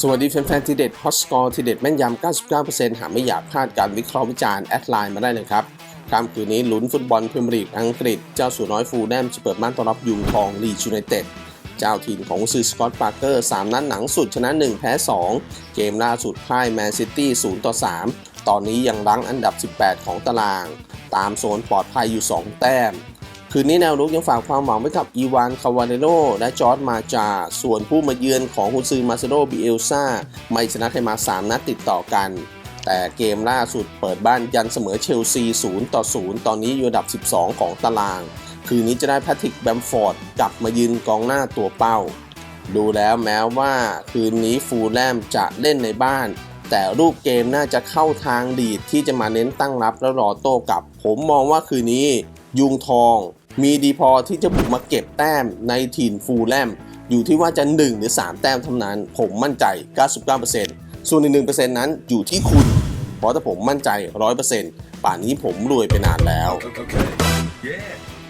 สวัสดีแฟนๆทีเด็ดฮอตสกอร์ทีเด็ดแม่นยำ 99%หากไม่อยากพลาดการวิเคราะห์วิจารณ์แอดไลน์มาได้เลยครับค่ำคืนนี้ลุ้นฟุตบอลพรีเมียร์ลีกอังกฤษ เจ้าสัวน้อยฟูลแลมจะเปิดบ้านต้อนรับยุงทองลีชูไนเต็ด เจ้าถิ่นของซือสกอตปาร์เกอร์ 3 นัดหนังสุดชนะ 1 แพ้ 2 เกมล่าสุดพ่ายแมนซิตี้ 0 ต่อ 3 ตอนนี้ยังรั้งอันดับ 18 ของตาราง ตามโซนปลอดภัยอยู่ 2 แต้ม คืนนี้แนวรุกยังฝากความหวังไว้กับอีวานคาวาเนโรและจอร์ดมาจา ส่วนผู้มาเยือนของฮุนซือมาเซโดบิเอลซาไม่ชนะให้มา 3 นัดติดต่อกัน แต่เกมล่าสุดเปิดบ้านยันเสมอเชลซี 0 ต่อ 0 ตอนนี้อยู่อันดับ 12 ของตาราง คืนนี้จะได้แพทริกแบมฟอร์ดกลับมายืนกองหน้าตัวเป้า ดูแล้วแม้ว่าคืนนี้ฟูลแลมจะเล่นในบ้านแต่รูปเกมน่าจะเข้าทางดีดที่จะมาเน้นตั้งรับแล้วรอโต้กลับ ผมมองว่าคืนนี้ยุงทอง มีดีพอที่จะบุกมาเก็บแต้มในถิ่นฟูลแลมอยู่ที่ว่าจะ 1 หรือ 3 แต้มเท่านั้น ผมมั่นใจ 99%ส่วนอีก1%นั้นอยู่ที่คุณ เพราะถ้าผมมั่นใจ 100%ป่านนี้ผมรวยไปนานแล้ว Okay. Yeah.